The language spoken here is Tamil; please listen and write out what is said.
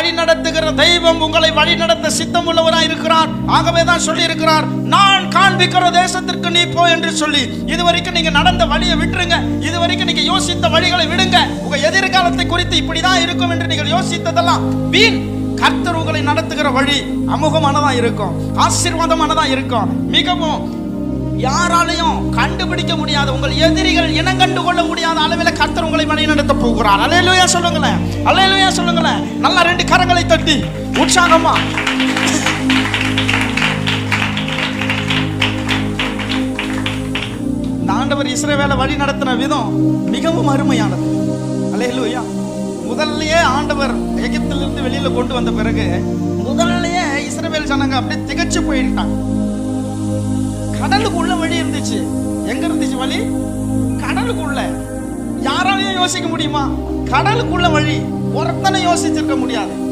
வழி நடத்துகிற தெய்வம் உங்களை வழி நடத்த சித்தம் உள்ளவராய் இருக்கிறார். ஆகவே தான் சொல்லி இருக்கிறார் நான் காண்பிக்கிற தேசத்திற்கு நீ போ என்று சொல்லி. இதுவரைக்கும் நீங்க நடந்த வழியை விட்டுருங்க. இதுவரைக்கும் நீங்க யோசித்த வழிகளை விடுங்க. உங்க எதிர்காலத்தை குறித்து இப்படிதான் இருக்கும் என்று நீங்கள் யோசித்ததெல்லாம் வீண். கர்த்தர் உங்களை நடத்துகிற வழி அமுகமானதா இருக்கும். ஆசீர்வாதமானதா இருக்கும். மிகவும் யாராலையும் கண்டுபிடிக்க முடியாத உங்கள் எதிரிகள் இனம் கண்டு கொள்ள முடியாத அளவில் கர்த்தர் உங்களை வழி நடத்த போகிறார். அலையலுயா சொல்லுங்களேன். அலையலுயா சொல்லுங்க. நல்லா ரெண்டு கரங்களை தட்டி. உற்சாகமா. ஆண்டவர் இஸ்ரவேலை வழி நடத்தின விதம் மிகவும் அருமையானது. அலையலூயா முதல்லயே ஆண்டவர் எகிப்திலிருந்து வெளியில கொண்டு வந்த பிறகு முதல்லயே இஸ்ரேவேல் ஜனங்க அப்படியே திகச்சு போயிட்டாங்க. கடலுக்குள்ள வழி இருந்துச்சு. எங்க இருந்துச்சு வழி? கடலுக்குள்ள. யாராலையும் யோசிக்க முடியுமா? கடலுக்குள்ள வழி. ஒருத்தனை யோசிச்சிருக்க முடியாது.